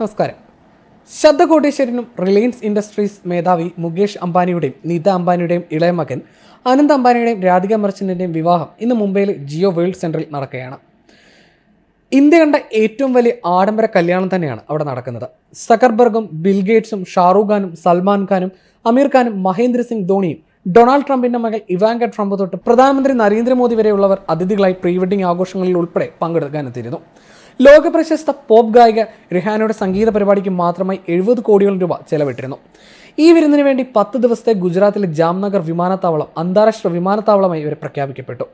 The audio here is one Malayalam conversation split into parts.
നമസ്കാരം. ശബ്ദകോടീശ്വരനും റിലയൻസ് ഇൻഡസ്ട്രീസ് മേധാവി മുകേഷ് അംബാനിയുടെയും നീത അംബാനിയുടെയും ഇളയ മകൻ അനന്ത് അംബാനിയുടെയും രാധിക മർച്ചന്റിന്റെയും വിവാഹം ഇന്ന് മുംബൈയിലെ ജിയോ വേൾഡ് സെന്ററിൽ നടക്കുകയാണ്. ഇന്ത്യ കണ്ട ഏറ്റവും വലിയ ആഡംബര കല്യാണം തന്നെയാണ് അവിടെ നടക്കുന്നത്. സക്കർബർഗും ബിൽഗേറ്റ്സും ഷാറൂഖ് ഖാനും സൽമാൻ ഖാനും അമീർ ഖാനും മഹേന്ദ്ര സിംഗ് ധോണിയും ഡൊണാൾഡ് ട്രംപിന്റെ മകൾ ഇവാങ്ക ട്രംപ് തൊട്ട് പ്രധാനമന്ത്രി നരേന്ദ്രമോദി വരെയുള്ളവർ അതിഥികളായി പ്രീ വെഡിംഗ് ആഘോഷങ്ങളിൽ ഉൾപ്പെടെ പങ്കെടുക്കാനെത്തിയിരുന്നു ലോക പ്രശസ്ത പോപ്പ് ഗായിക റിഹാനയുടെ സംഗീത പരിപാടിക്ക് മാത്രമായി എഴുപത് കോടിയോളം രൂപ ചെലവിട്ടിരുന്നു. ഈ വിരുന്നിന് വേണ്ടി പത്ത് ദിവസത്തെ ഗുജറാത്തിലെ ജാംനഗർ വിമാനത്താവളം അന്താരാഷ്ട്ര വിമാനത്താവളമായി ഇവരെ പ്രഖ്യാപിക്കപ്പെട്ടു.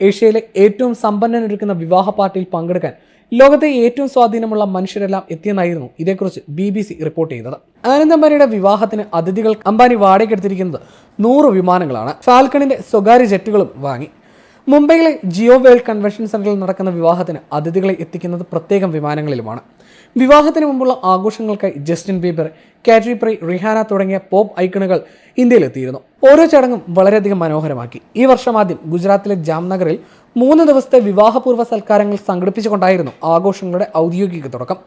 ഏഷ്യയിലെ ഏറ്റവും സമ്പന്നനൊരുക്കുന്ന വിവാഹ പാർട്ടിയിൽ പങ്കെടുക്കാൻ ലോകത്തെ ഏറ്റവും സ്വാധീനമുള്ള മനുഷ്യരെല്ലാം എത്തിയെന്നായിരുന്നു ഇതേക്കുറിച്ച് ബി ബി സി റിപ്പോർട്ട് ചെയ്തത്. ആനന്ദ് അംബാനിയുടെ വിവാഹത്തിന് അതിഥികൾ അംബാനി വാടകയ്ക്കെടുത്തിരിക്കുന്നത് നൂറ് വിമാനങ്ങളാണ്. ഫാൽക്കണിന്റെ സ്വകാര്യ ജെറ്റുകളും വാങ്ങി. മുംബൈയിലെ ജിയോ വേൾഡ് കൺവെൻഷൻ സെന്ററിൽ നടക്കുന്ന വിവാഹത്തിന് അതിഥികളെ എത്തിക്കുന്നത് പ്രത്യേകം വിമാനങ്ങളിലുമാണ്. വിവാഹത്തിന് മുമ്പുള്ള ആഘോഷങ്ങൾക്കായി Justin Bieber Katy Perry Rihanna തുടങ്ങിയ പോപ്പ് ഐക്കണുകൾ ഇന്ത്യയിലെത്തിയിരുന്നു. ഓരോ ചടങ്ങും വളരെയധികം മനോഹരമാക്കി. ഈ വർഷം ആദ്യം ഗുജറാത്തിലെ ജാംനഗറിൽ മൂന്ന് ദിവസത്തെ വിവാഹപൂർവ സൽക്കാരങ്ങൾ സംഘടിപ്പിച്ചുകൊണ്ടായിരുന്നു ആഘോഷങ്ങളുടെ ഔദ്യോഗിക തുടക്കം.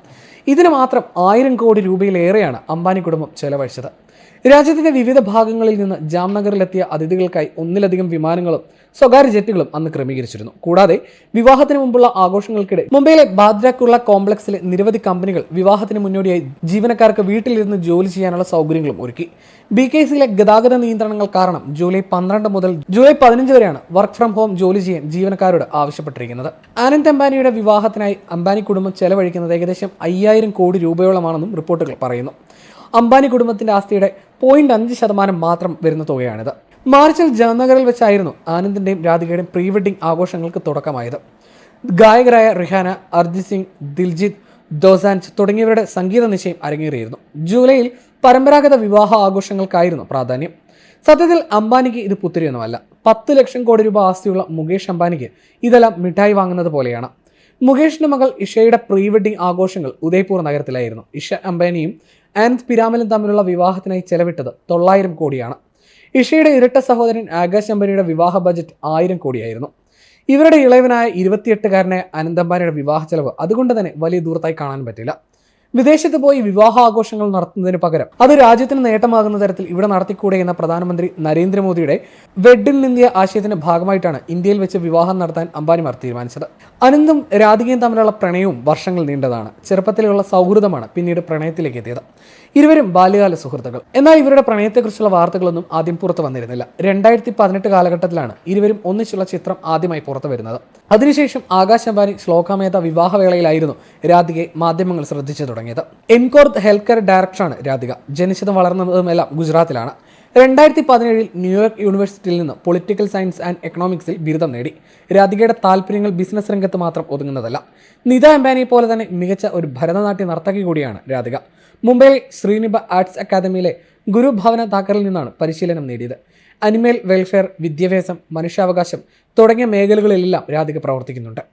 ഇതിന് മാത്രം ആയിരം കോടി രൂപയിലേറെയാണ് അംബാനി കുടുംബം ചെലവഴിച്ചത്. രാജ്യത്തിന്റെ വിവിധ ഭാഗങ്ങളിൽ നിന്ന് ജാംനഗറിലെത്തിയ അതിഥികൾക്കായി ഒന്നിലധികം വിമാനങ്ങളും സ്വകാര്യ ജെറ്റുകളും അന്ന് ക്രമീകരിച്ചിരുന്നു. കൂടാതെ വിവാഹത്തിന് മുമ്പുള്ള ആഘോഷങ്ങൾക്കിടെ മുംബൈയിലെ ബാദ്രാക്കുള്ള കോംപ്ലക്സിലെ നിരവധി കമ്പനികൾ വിവാഹത്തിന് മുന്നോടിയായി ജീവനക്കാർക്ക് വീട്ടിലിരുന്ന് ജോലി ചെയ്യാനുള്ള സൗകര്യങ്ങളും ഒരുക്കി. ബി കെ സിയിലെ ഗതാഗത നിയന്ത്രണങ്ങൾ കാരണം ജൂലൈ പന്ത്രണ്ട് മുതൽ ജൂലൈ പതിനഞ്ച് വരെയാണ് വർക്ക് ഫ്രം ഹോം ജോലി ചെയ്യാൻ ജീവനക്കാരോട് ആവശ്യപ്പെട്ടിരിക്കുന്നത്. ആനന്ദ് അംബാനിയുടെ വിവാഹത്തിനായി അംബാനി കുടുംബം ചെലവഴിക്കുന്നത് ഏകദേശം അയ്യായിരം കോടി രൂപയോളമാണെന്നും റിപ്പോർട്ടുകൾ പറയുന്നു. അംബാനി കുടുംബത്തിന്റെ ആസ്തിയുടെ പോയിന്റ് അഞ്ച് ശതമാനം മാത്രം വരുന്ന തുകയാണിത്. മാർച്ചിൽ ജാംനഗറിൽ വെച്ചായിരുന്നു ആനന്ദിന്റെയും രാധികയുടെയും പ്രീ വെഡിംഗ് ആഘോഷങ്ങൾക്ക് തുടക്കമായത്. ഗായകരായ റിഹാന അർജിത് സിംഗ് ദിൽജിത് ദോസാൻസ് തുടങ്ങിയവരുടെ സംഗീത നിശ്ചയം അരങ്ങേറിയിരുന്നു. ജൂലൈയിൽ പരമ്പരാഗത വിവാഹ ആഘോഷങ്ങൾക്കായിരുന്നു പ്രാധാന്യം. സത്യത്തിൽ അംബാനിക്ക് ഇത് പുത്തിരിയൊന്നുമല്ല പത്ത് ലക്ഷം കോടി രൂപ ആസ്തിയുള്ള മുകേഷ് അംബാനിക്ക് ഇതെല്ലാം മിഠായി വാങ്ങുന്നത് പോലെയാണ്. മുകേഷിന്റെ മകൾ ഇഷയുടെ പ്രീ വെഡിംഗ് ആഘോഷങ്ങൾ ഉദയ്പൂർ നഗരത്തിലായിരുന്നു. ഇഷ അംബാനിയും ആനന്ദ് പിരാമലും തമ്മിലുള്ള വിവാഹത്തിനായി ചെലവിട്ടത് തൊള്ളായിരം കോടിയാണ്. ഇഷയുടെ ഇരട്ട സഹോദരൻ ആകാശ് അംബാനിയുടെ വിവാഹ ബജറ്റ് ആയിരം കോടിയായിരുന്നു. ഇവരുടെ ഇളയവനായ ഇരുപത്തിയെട്ടുകാരനായ അനന്ത് അംബാനിയുടെ വിവാഹ ചെലവ് അതുകൊണ്ട് തന്നെ വലിയ ദൂരത്തായി കാണാൻ പറ്റില്ല. വിദേശത്ത് പോയി വിവാഹ ആഘോഷങ്ങൾ നടത്തുന്നതിന് പകരം അത് രാജ്യത്തിന് നേട്ടമാകുന്ന തരത്തിൽ ഇവിടെ നടത്തിക്കൂടെ എന്ന പ്രധാനമന്ത്രി നരേന്ദ്രമോദിയുടെ വെഡ് ഇൻ ഇന്ത്യ ആശയത്തിന്റെ ഭാഗമായിട്ടാണ് ഇന്ത്യയിൽ വെച്ച് വിവാഹം നടത്താൻ അംബാനിമാർ തീരുമാനിച്ചത്. അനന്തും രാധികയും തമ്മിലുള്ള പ്രണയവും വർഷങ്ങൾ നീണ്ടതാണ്. ചെറുപ്പത്തിലുള്ള സൗഹൃദമാണ് പിന്നീട് പ്രണയത്തിലേക്ക് എത്തിയത്. ഇരുവരും ബാല്യകാല സുഹൃത്തുക്കൾ. എന്നാൽ ഇവരുടെ പ്രണയത്തെക്കുറിച്ചുള്ള വാർത്തകളൊന്നും ആദ്യം പുറത്തു വന്നിരുന്നില്ല. രണ്ടായിരത്തി പതിനെട്ട് കാലഘട്ടത്തിലാണ് ഇരുവരും ഒന്നിച്ചുള്ള ചിത്രം ആദ്യമായി പുറത്തു വരുന്നത്. അതിനുശേഷം ആകാശ് അംബാനി ശ്ലോകമേധ വിവാഹവേളയിലായിരുന്നു രാധികയെ മാധ്യമങ്ങൾ ശ്രദ്ധിച്ചു തുടങ്ങിയത്. എൻകോർത്ത് ഹെൽത്ത് കെയർ ഡയറക്ടറാണ് രാധിക. ജനിച്ചതും വളർന്നതുമെല്ലാം ഗുജറാത്തിലാണ്. രണ്ടായിരത്തി പതിനേഴിൽ ന്യൂയോർക്ക് യൂണിവേഴ്സിറ്റിയിൽ നിന്ന് പൊളിറ്റിക്കൽ സയൻസ് ആൻഡ് എക്കണോമിക്സിൽ ബിരുദം നേടി. രാധികയുടെ താല്പര്യങ്ങൾ ബിസിനസ് രംഗത്ത് മാത്രം ഒതുങ്ങുന്നതല്ല. നിത അംബാനിയെ പോലെ തന്നെ മികച്ച ഒരു ഭരതനാട്യ നർത്തകി കൂടിയാണ് രാധിക. മുംബൈയിലെ ശ്രീനിബ ആർട്സ് അക്കാദമിയിലെ ഗുരുഭവന താക്കറിൽ നിന്നാണ് പരിശീലനം നേടിയത്. അനിമൽ വെൽഫെയർ വിദ്യാഭ്യാസം മനുഷ്യാവകാശം തുടങ്ങിയ മേഖലകളിലെല്ലാം രാധിക പ്രവർത്തിക്കുന്നുണ്ട്.